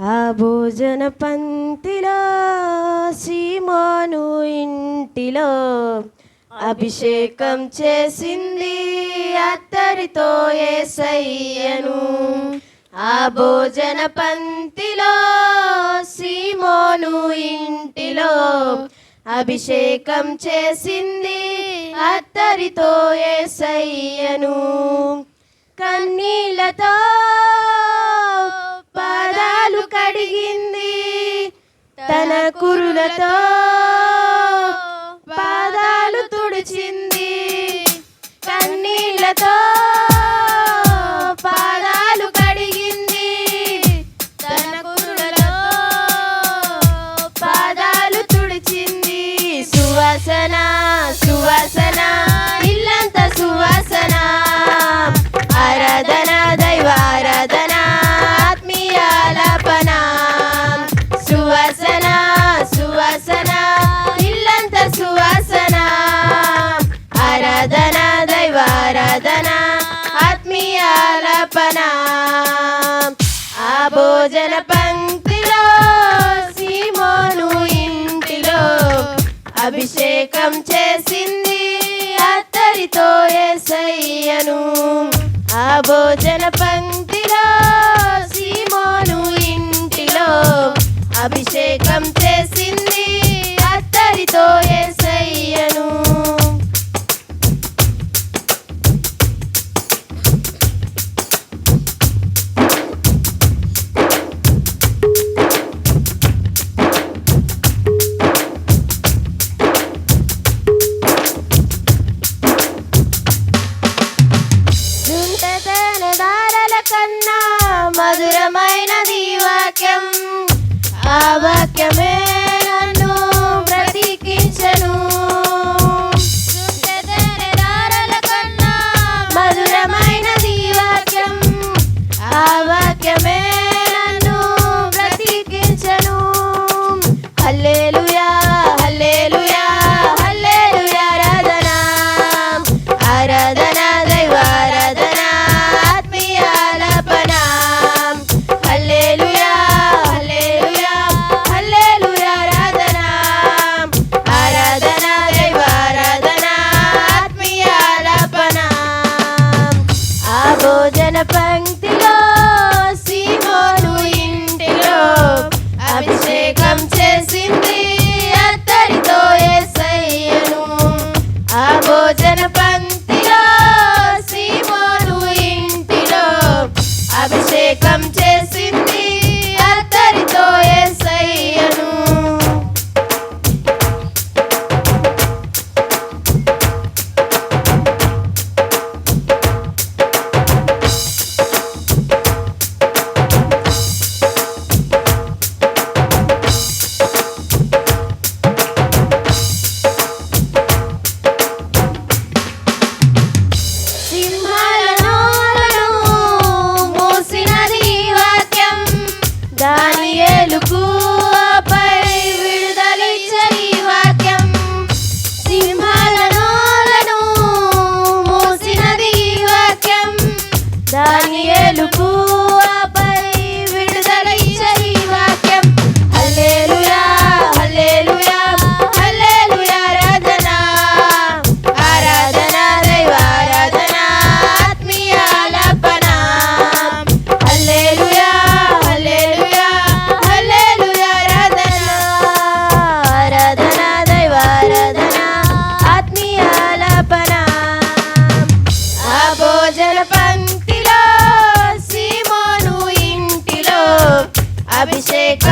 ఆ భోజన పంక్తిలో సీమాను ఇంటిలో అభిషేకం చేసింది అత్తరితో ఏసయ్యను. ఆ భోజన పంక్తిలో సీమోను ఇంటిలో అభిషేకం చేసింది అత్తరితో ఏసయ్యను. కన్నీళ్ళతో కడిగింది. తన కురులతో పాదాలు తుడిచింది. కన్నీళ్ళతో తపన ఆ భోజన పంక్తిలో సీమోను ఇంటిలో అభిషేకం చేసింది అత్తరితో ఎసయ్యను ఆ భోజన పంక్తిలో సీమోను ఇంటిలో అభిషేకం చేసింది కన్నా మధురమైనది వాక్యం. ఆ వాక్యమే